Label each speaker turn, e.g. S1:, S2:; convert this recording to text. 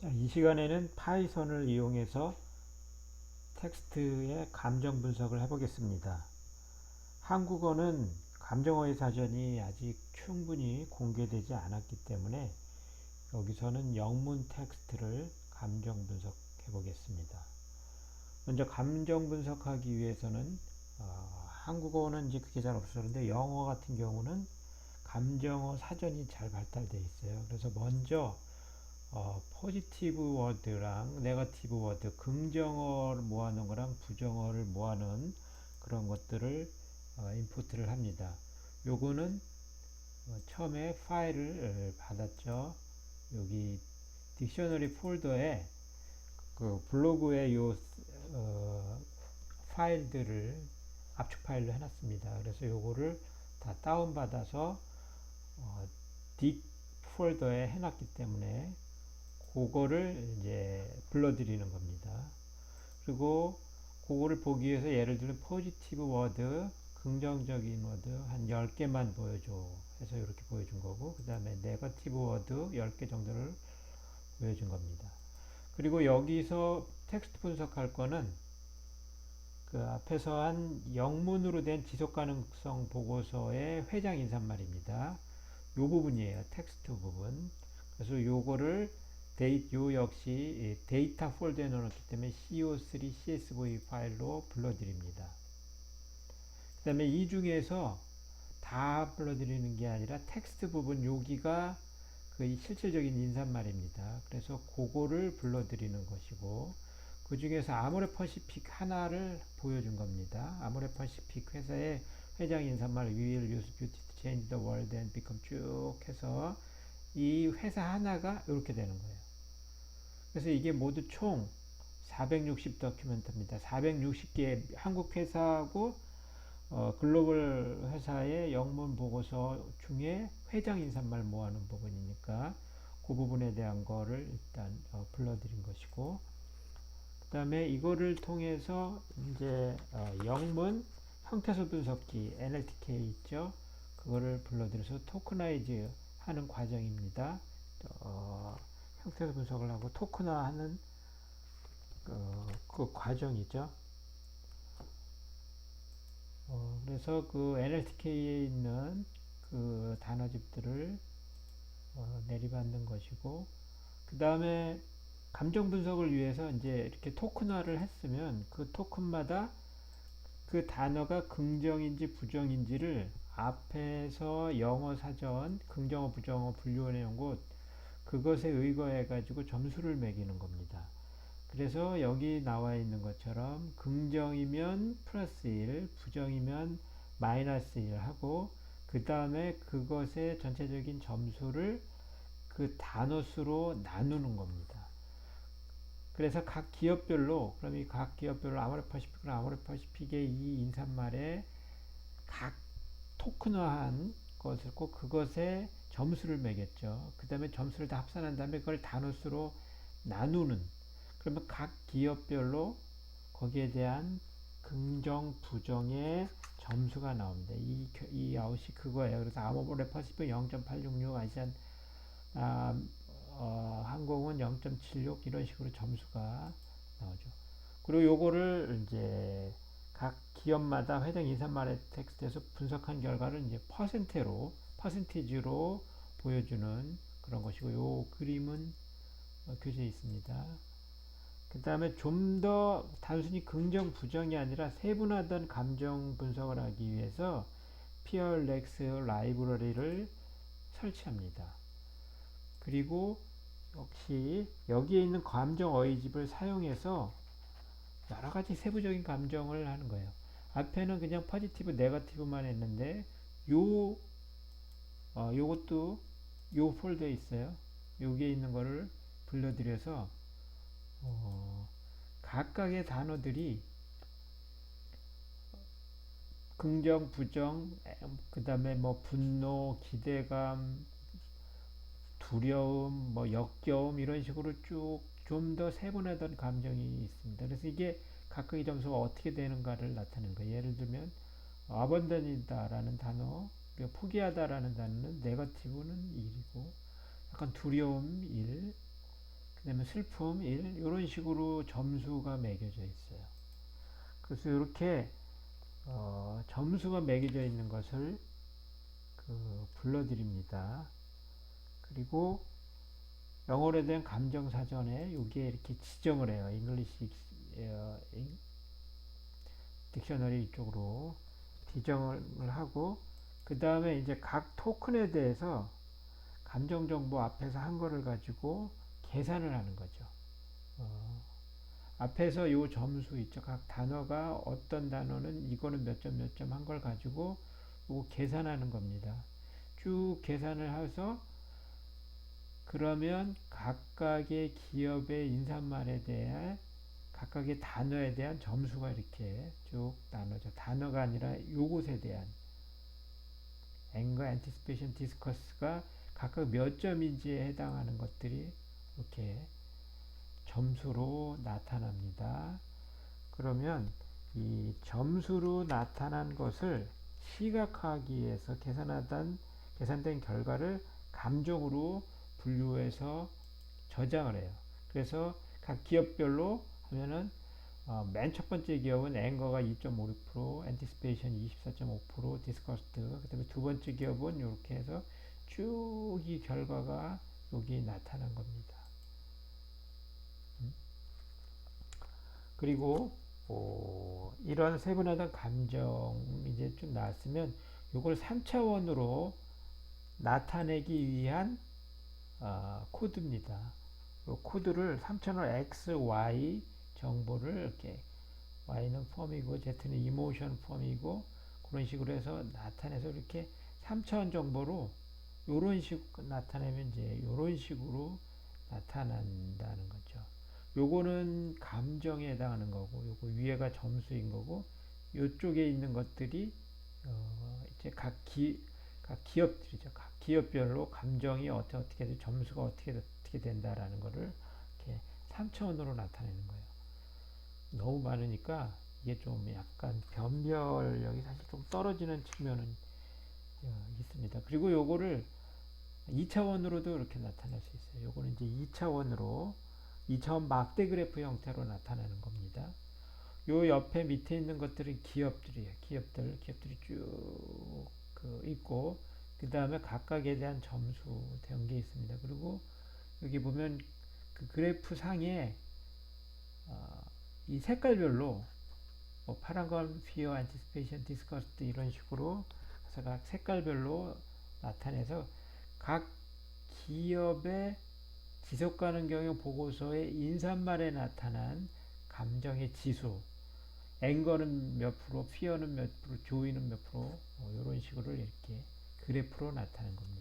S1: 자, 이 시간에는 파이썬을 이용해서 텍스트의 감정 분석을 해보겠습니다. 한국어는 감정어의 사전이 아직 충분히 공개되지 않았기 때문에 여기서는 영문 텍스트를 감정 분석해 보겠습니다. 먼저 감정 분석하기 위해서는 어, 한국어는 이제 그게 잘 없었는데 영어 같은 경우는 감정어 사전이 잘 발달되어 있어요. 그래서 먼저 어, 포지티브 워드랑 네거티브 워드, 긍정어를 모아놓은 거랑 부정어를 모아놓은 그런 것들을 어, 인풋을 합니다. 요거는 어, 처음에 파일을 받았죠. 여기 딕셔너리 폴더에 그 블로그에 요 어, 파일들을 압축 파일로 해놨습니다. 그래서 요거를 다 다운받아서 어, 딕 폴더에 해놨기 때문에 그거를 이제 불러드리는 겁니다. 그리고 그거를 보기 위해서 예를 들면 포지티브 워드, 긍정적인 워드 한 10개만 보여줘 해서 이렇게 보여준 거고 그 다음에 네거티브 워드 10개 정도를 보여준 겁니다. 그리고 여기서 텍스트 분석할 거는 그 앞에서 한 영문으로 된 지속 가능성 보고서의 회장 인사말입니다. 요 부분이에요. 텍스트 부분. 그래서 요거를 데이, 요 역시 데이터 폴더에 넣어놨기 때문에 CO3 CSV 파일로 불러드립니다. 그 다음에 이 중에서 다 불러드리는 게 아니라 텍스트 부분 여기가 그 실질적인 인사말입니다. 그래서 그거를 불러드리는 것이고 그 중에서 아모레 퍼시픽 하나를 보여준 겁니다. 아모레 퍼시픽 회사의 회장 인사말 will use beauty to change the world and become 쭉 해서 이 회사 하나가 이렇게 되는 거예요. 그래서 이게 모두 총 460 다큐멘터입니다. 460개 한국 회사하고 어, 글로벌 회사의 영문 보고서 중에 회장 인사말 모아놓은 부분이니까 그 부분에 대한 거를 일단 어, 불러드린 것이고 그 다음에 이거를 통해서 이제 어, 영문 형태소 분석기 NLTK 있죠 그거를 불러들여서 토크나이즈 하는 과정입니다 어, 형태소 분석을 하고 토크나하는 그, 그 과정이죠. 어, 그래서 그 NLTK에 있는 그 단어집들을 어, 내리받는 것이고 그 다음에 감정 분석을 위해서 이제 이렇게 토큰화를 했으면 그 토큰마다 그 단어가 긍정인지 부정인지를 앞에서 영어 사전 긍정어 부정어 분류해 놓은 곳 그것에 의거해 가지고 점수를 매기는 겁니다. 그래서 여기 나와 있는 것처럼 긍정이면 플러스 1, 부정이면 마이너스 1 하고 그 다음에 그것의 전체적인 점수를 그 단어 수로 나누는 겁니다. 그래서 각 기업별로 그럼 이 각 기업별로 아모레퍼시픽은 아모레퍼시픽의 이 인사말에 각 토큰화한 것을 꼭 그것에 점수를 매겼죠. 그 다음에 점수를 다 합산한 다음에 그걸 단어 수로 나누는 그러면 각 기업별로 거기에 대한 긍정, 부정의 점수가 나옵니다. 이, 이 아웃이 그거예요. 그래서 아모레 퍼시픽 0.866, 아시안 아, 어, 항공은 0.76 이런 식으로 점수가 나오죠. 그리고 요거를 이제 각 기업마다 회장 인사말의 텍스트에서 분석한 결과를 이제 퍼센테로 퍼센티지로 보여주는 그런 것이고 요 그림은 어, 교재에 있습니다. 그 다음에 좀 더 단순히 긍정 부정이 아니라 세분화된 감정 분석을 하기 위해서 피어렉스 라이브러리를 설치합니다. 그리고 역시 여기에 있는 감정 어휘집을 사용해서 여러 가지 세부적인 감정을 하는 거예요. 앞에는 그냥 포지티브, 네거티브만 했는데 요 어, 요것도 요 폴더에 있어요. 여기에 있는 거를 불러들여서 어, 각각의 단어들이 긍정, 부정, 그 다음에 뭐 분노, 기대감, 두려움, 뭐 역겨움 이런 식으로 쭉 좀 더 세분화된 감정이 있습니다. 그래서 이게 각각의 점수가 어떻게 되는가를 나타내는 거예요. 예를 들면 아번던이다라는 단어, 포기하다라는 단어는 네거티브는 1이고 약간 두려움 1, 그 그다음에 슬픔 1 이런 식으로 점수가 매겨져 있어요. 그래서 이렇게 어, 점수가 매겨져 있는 것을 그 불러드립니다. 그리고 영어로 된 감정 사전에 여기에 이렇게 지정을 해요. 어, 잉- 딕셔너리 이쪽으로 지정을 하고 그 다음에 이제 각 토큰에 대해서 감정 정보 앞에서 한 거를 가지고 계산을 하는 거죠. 어, 앞에서 요 점수 있죠. 각 단어가 어떤 단어는 이거는 몇 점 몇 점 한 걸 가지고 요 계산하는 겁니다. 쭉 계산을 해서 그러면 각각의 기업의 인사말에 대한 각각의 단어에 대한 점수가 이렇게 쭉 나눠져 단어가 아니라 요것에 대한 앵거, anticipation, discuss가 각각 몇 점인지에 해당하는 것들이 이렇게 점수로 나타납니다. 그러면 이 점수로 나타난 것을 시각화하기 위해서 계산하던 계산된 결과를 감정으로 분류해서 저장을 해요. 그래서 각 기업별로 하면은 어, 맨첫 번째 기업은 앵거가 2.56%, anticipation 24.5%, disgust, 그 다음에 두 번째 기업은 이렇게 해서 쭉 이 결과가 여기 나타난 겁니다. 음? 그리고 어, 이런 세분화된 감정이 이제 좀 나왔으면 이걸 3차원으로 나타내기 위한 어, 코드입니다. 이 코드를 3차원 X, Y 정보를 이렇게 Y는 폼이고 Z는 이모션 폼이고 그런 식으로 해서 나타내서 이렇게 3차원 정보로 이런 식으로 나타내면 이제 이런 식으로 나타난다는 거죠. 요거는 감정에 해당하는 거고, 요거 위에가 점수인 거고, 요쪽에 있는 것들이 어 이제 각 기, 각 기업들이죠. 각 기업별로 감정이 어떻게 어떻게 돼, 점수가 어떻게 어떻게 된다라는 거를 이렇게 3차원으로 나타내는 거예요. 너무 많으니까 이게 좀 약간 변별력이 사실 좀 떨어지는 측면은 어, 있습니다. 그리고 요거를 2차원으로도 이렇게 나타낼 수 있어요. 요거는 이제 2차원으로 2차원 막대 그래프 형태로 나타나는 겁니다. 요 옆에 밑에 있는 것들은 기업들이에요. 기업들, 기업들이 쭉 그 있고 그 다음에 각각에 대한 점수 된게 있습니다. 그리고 여기 보면 그 그래프 상에 어, 이 색깔별로 뭐 파란 건 fear, anticipation, disgust 이런 식으로 각 색깔별로 나타내서 각 기업의 지속 가능 경영 보고서의 인사말에 나타난 감정의 지수, 앵거는 몇 프로, 피어는 몇 프로, 조이는 몇 프로, 뭐 이런 식으로 이렇게 그래프로 나타낸 겁니다.